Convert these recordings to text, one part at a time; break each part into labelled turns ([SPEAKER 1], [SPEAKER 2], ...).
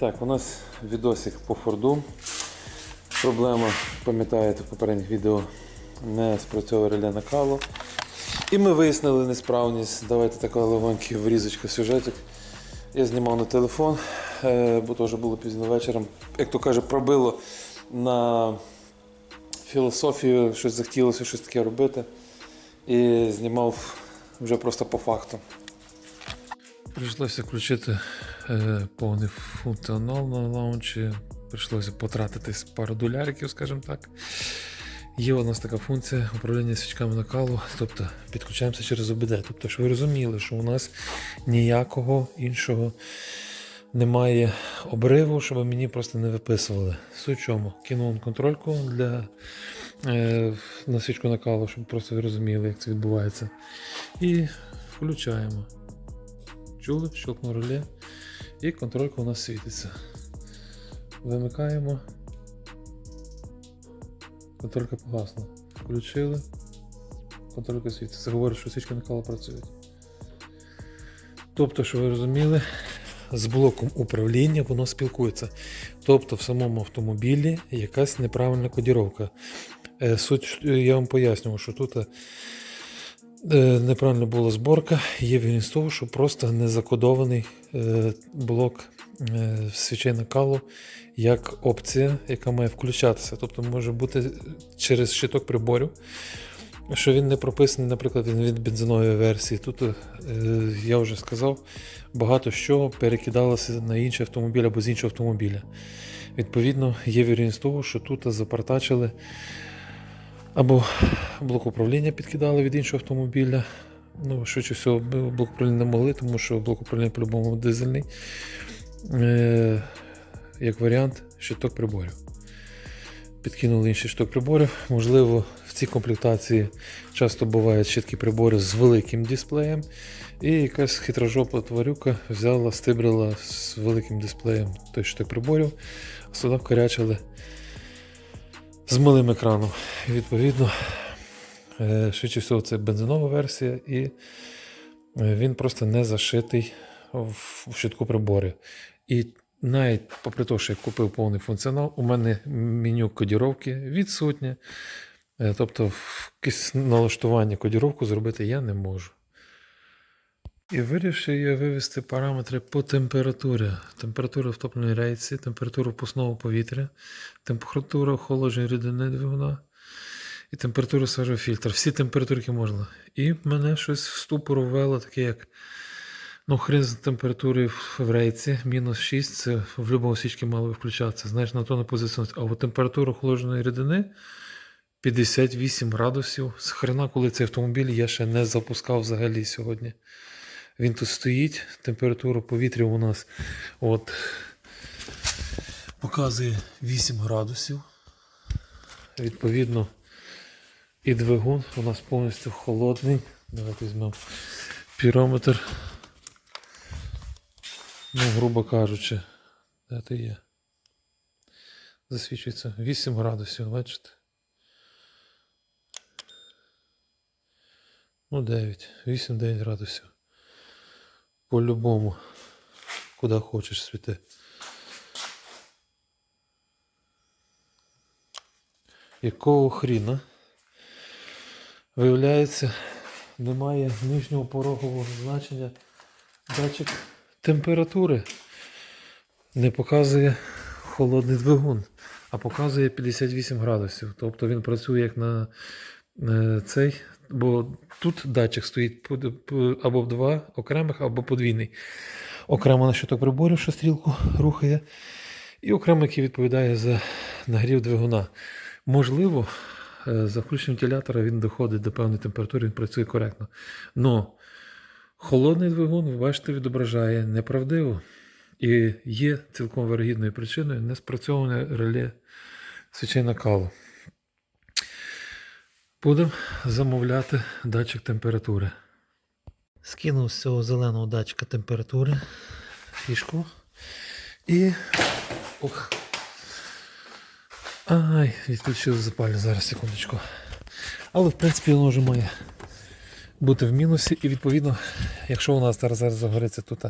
[SPEAKER 1] Так, у нас відосик по Форду. Проблема, пам'ятаєте, в попередніх відео не спрацьовує реле накалу. І ми вияснили несправність. Давайте така легонька врізочка сюжетик. Я знімав на телефон, е, бо теж було пізно вечором. Як то каже, пробило на філософію, щось захотілося щось таке робити. І знімав вже просто по факту. Прийшлося включити е, повний функціонал на лаунчі. Прийшлося потратитись пару доляриків, скажімо так. Є у нас така функція управління свічками накалу, тобто підключаємося через ОБД. Тобто, щоб ви розуміли, що у нас ніякого іншого немає обриву, щоб мені просто не виписували. Суть чому? Кинув контрольку для, е, на свічку накалу, щоб просто ви розуміли, як це відбувається. І включаємо. Чули, щелкнув реле, і контролька у нас світиться. Вимикаємо. Контролька погасла. Включили. Контролька світиться. Це говорить, що свічки накалу працюють. Тобто, що ви розуміли, з блоком управління воно спілкується. Тобто в самому автомобілі якась неправильна кодіровка. Е, Суть, е, я вам пояснював, що тут е, неправильна була зборка, є вірність того, що просто не закодований е, блок е, свічей накалу як опція, яка має включатися. Тобто може бути через щиток приборів, що він не прописаний, наприклад, він від бензинової версії. Тут, я вже сказав, багато що перекидалося на інший автомобіль або з іншого автомобіля. Відповідно, є вірність того, що тут запартачили або блок управління підкидали від іншого автомобіля. Ну, швидше всього, блок управління не могли, тому що блок управління по-любому дизельний. Е, як варіант, щиток приборів. Підкинули інший щиток приборів. Можливо, в цій комплектації часто бувають щитки прибори з великим дисплеєм. І якась хитрожопа тварюка взяла, стибрила з великим дисплеєм той щиток приборів, а сюди вкорячили з малим екраном. Відповідно, е, швидше всього, це бензинова версія, і е, він просто не зашитий в щитку приборів. І навіть попри те, що я купив повний функціонал, у мене меню кодіровки відсутнє. Е, Тобто, якесь налаштування кодіровку зробити я не можу. І вирішив я вивести параметри по температурі. Температура в топливній рейці, температура впускного повітря, температура охолодження рідини двигуна і температура свежого фільтра. Всі температури, можна. І мене щось в ступор ввело, таке як ну, хрен з температури в рейці, мінус 6, це в будь-якому свічці мало би включатися. Знаєш, на то не позиціонується. А от температура охолодженої рідини 58 градусів. З хрена, коли цей автомобіль я ще не запускав взагалі сьогодні. Він тут стоїть, температура повітря у нас от, показує 8 градусів. Відповідно, і двигун у нас повністю холодний. Давайте візьмемо пірометр. Ну, грубо кажучи, де ти є? Засвічується 8 градусів, бачите? Ну, 9, 8-9 градусів. По-любому. Куди хочеш світи. Якого хріна? Виявляється, немає нижнього порогового значення датчик температури. Не показує холодний двигун, а показує 58 градусів. Тобто він працює як на е, цей, бо тут датчик стоїть або два окремих, або подвійний. Окремо на щиток приборів, що стрілку рухає, і окремо, який відповідає за нагрів двигуна. Можливо, е, за включенням вентилятора він доходить до певної температури, він працює коректно. Но холодний двигун, ви бачите, відображає неправдиво. І є цілком вирогідною причиною неспрацьоване реле свічей накалу. Будемо замовляти датчик температури. Скинув з цього зеленого датчика температури фішку. І. Ох. Ай, відключив запалю зараз, секундочку. Але в принципі воно вже має бути в мінусі. І відповідно, якщо у нас зараз, зараз загориться тут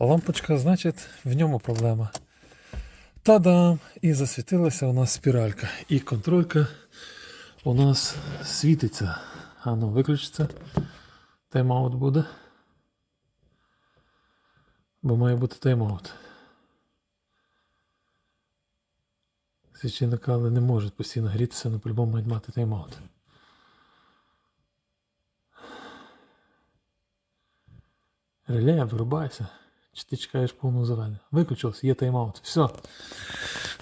[SPEAKER 1] лампочка, значить в ньому проблема. Та-дам! І засвітилася у нас спіралька. І контролька у нас світиться. А ну, виключиться. Тайм-аут буде. Бо має бути тайм-аут. Свічі накали не можуть постійно грітися, але по-любому мають мати тайм-аут. Реле, вирубайся. Чи ти чекаєш повного заведення? Виключилось, є тайм-аут. Все.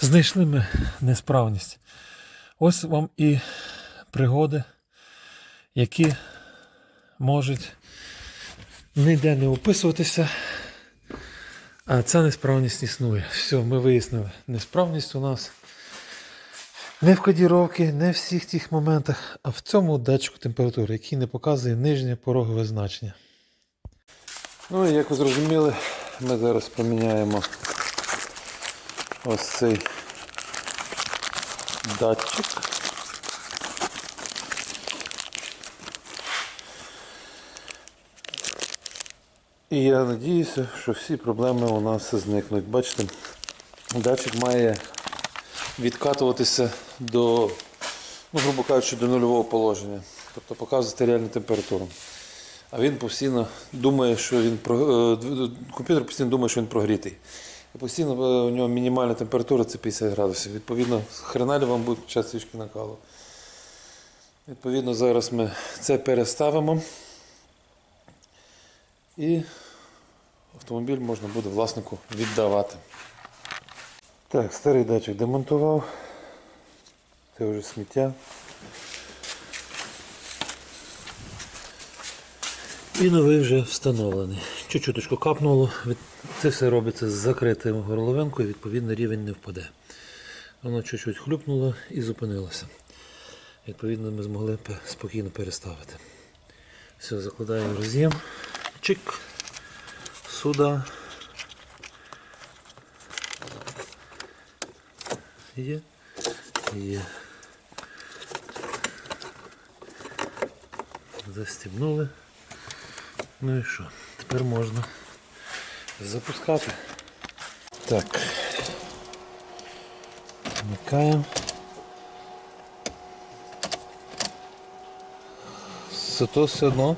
[SPEAKER 1] Знайшли ми несправність. Ось вам і пригоди, які можуть ніде не описуватися. А ця несправність існує. Все, ми вияснили. Несправність у нас не в кодіровці, не в всіх тих моментах, а в цьому датчику температури, який не показує нижнє порогове значення. Ну і як ви зрозуміли, ми зараз поміняємо ось цей датчик. І я надіюся, що всі проблеми у нас зникнуть. Бачите, датчик має відкатуватися до, ну, грубо кажучи, до нульового положення. Тобто показувати реальну температуру. А він постійно думає, що він е, комп'ютер постійно думає, що він прогрітий. І постійно е, у нього мінімальна температура це 50 градусів. Відповідно, хреналі вам будуть час свічки накалу. Відповідно, зараз ми це переставимо. І автомобіль можна буде власнику віддавати. Так, старий датчик демонтував. Це вже сміття. І новий вже встановлений. Чуть-чуточку капнуло. Це все робиться з закритою горловинкою, відповідно рівень не впаде. Воно чуть-чуть хлюпнуло і зупинилося. Відповідно, ми змогли спокійно переставити. Все, закладаємо роз'єм. Чик. Сюди. Є. Є. Застібнули. Ну і що? Тепер можна запускати. Так. Вмикаємо. Зато все одно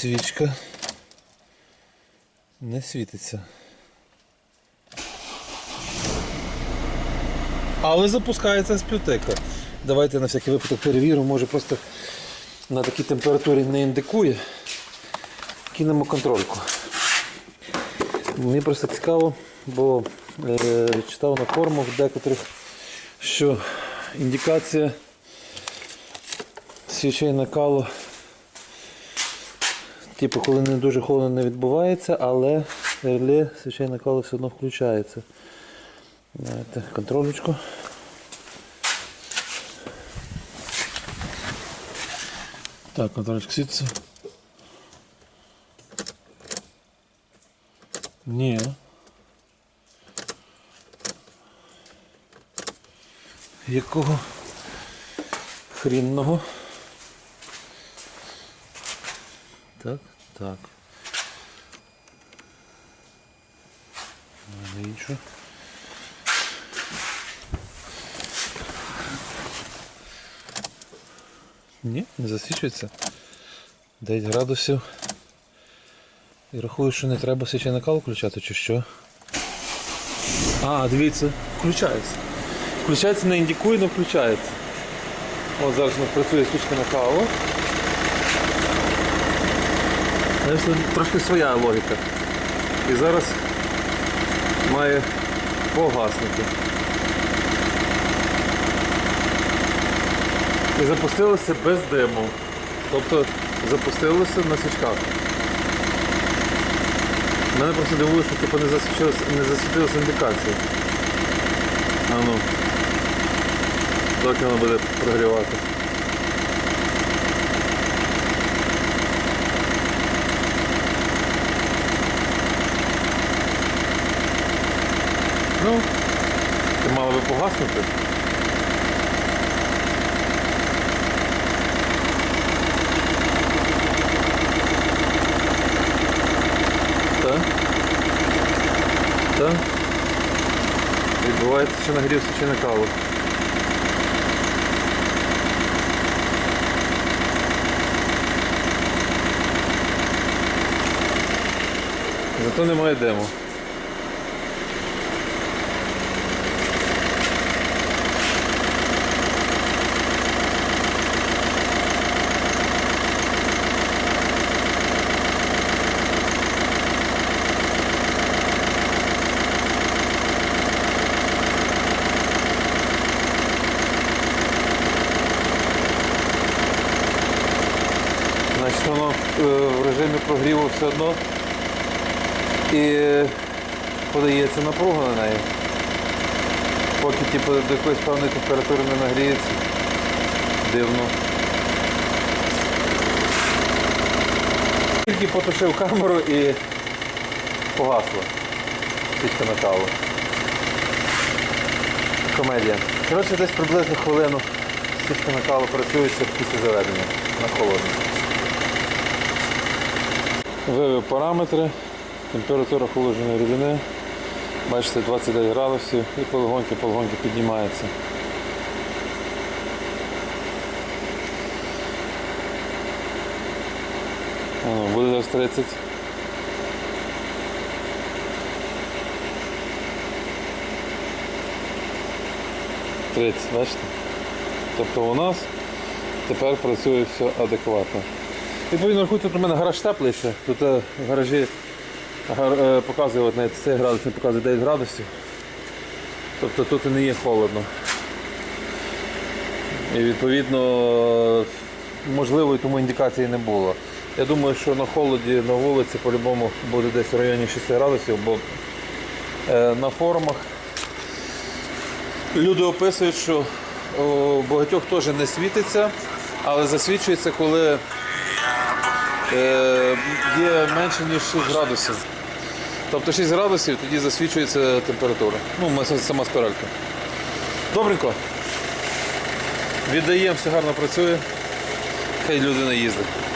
[SPEAKER 1] свічка не світиться. Але запускається співтека. Давайте на всякий випадок перевіримо, може просто на такій температурі не індикує. Кинемо контрольку. Мені просто цікаво, бо е, читав на формах декотрих, що індикація свічей накалу, типу, коли не дуже холодно не відбувається, але реле свічей накалу все одно включається. Давайте контролечку. Так, контролечка світиться. Ні. Якого хрінного? Так, так. На іншу. Ні, не засвічується. 9 градусів. І рахую, що не треба свічей накал включати чи що. А, дивіться, включається. Включається, не індикує, але включається. От зараз у нас працює свічка на каву. Знаєш, це Трошки своя логіка. І зараз має погаснути. І запустилося без диму. Тобто запустилося на свічках. Мене просто дивує, що типу, не засвітилася, не засвітилася індикація. А ну. Доки воно буде прогрівати. Ну, ти мало би погаснути. Так. Так. Відбувається ще нагрів свічене каву. Зато немає дему. Значить, воно е, в режимі прогріву все одно і подається напруга на неї. Поки типу, до якоїсь певної температури не нагріється. Дивно. Тільки потушив камеру і погасла. Свічка каву. Комедія. Коротше, десь приблизно хвилину свічка на каву працює ще після заведення на холодно. Вивів параметри, температура холодженої рідини. Бачите, 29 градусів і полегоньки полегоньки піднімається. Воно, буде зараз 30. Тридцять, бачите? Тобто у нас тепер працює все адекватно. Відповідно, рахуйте, тут у мене гараж теплий ще. Тут е, в гаражі гар- е, показує от навіть цей градус, не показує 9 градусів. Тобто тут і не є холодно. І відповідно, можливо, тому індикації не було. Я думаю, що на холоді на вулиці по-любому буде десь в районі 6 градусів, бо е, на форумах люди описують, що у багатьох теж не світиться, але засвічується, коли е, є менше, ніж 6 градусів. Тобто 6 градусів, тоді засвічується температура. Ну, сама спиралька. Добренько. Віддаємо, все гарно працює. Хай люди не їздять.